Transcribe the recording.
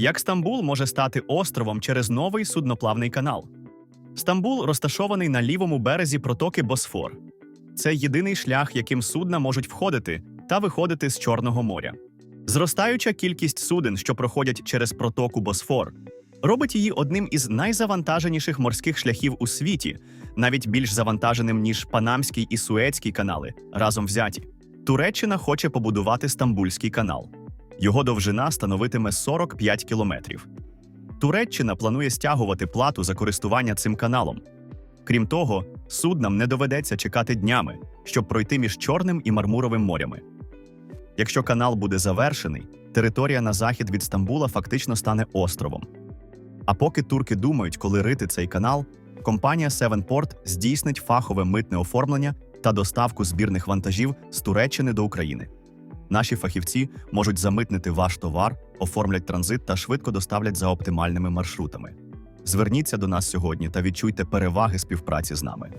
Як Стамбул може стати островом через новий судноплавний канал? Стамбул розташований на лівому березі протоки Босфор. Це єдиний шлях, яким судна можуть входити та виходити з Чорного моря. Зростаюча кількість суден, що проходять через протоку Босфор, робить її одним із найзавантаженіших морських шляхів у світі, навіть більш завантаженим ніж Панамський і Суецький канали разом взяті. Туреччина хоче побудувати Стамбульський канал. Його довжина становитиме 45 кілометрів. Туреччина планує стягувати плату за користування цим каналом. Крім того, суднам не доведеться чекати днями, щоб пройти між Чорним і Мармуровим морями. Якщо канал буде завершений, територія на захід від Стамбула фактично стане островом. А поки турки думають, коли рити цей канал, компанія Seven Port здійснить фахове митне оформлення та доставку збірних вантажів з Туреччини до України. Наші фахівці можуть замитнити ваш товар, оформлять транзит та швидко доставлять за оптимальними маршрутами. Зверніться до нас сьогодні та відчуйте переваги співпраці з нами.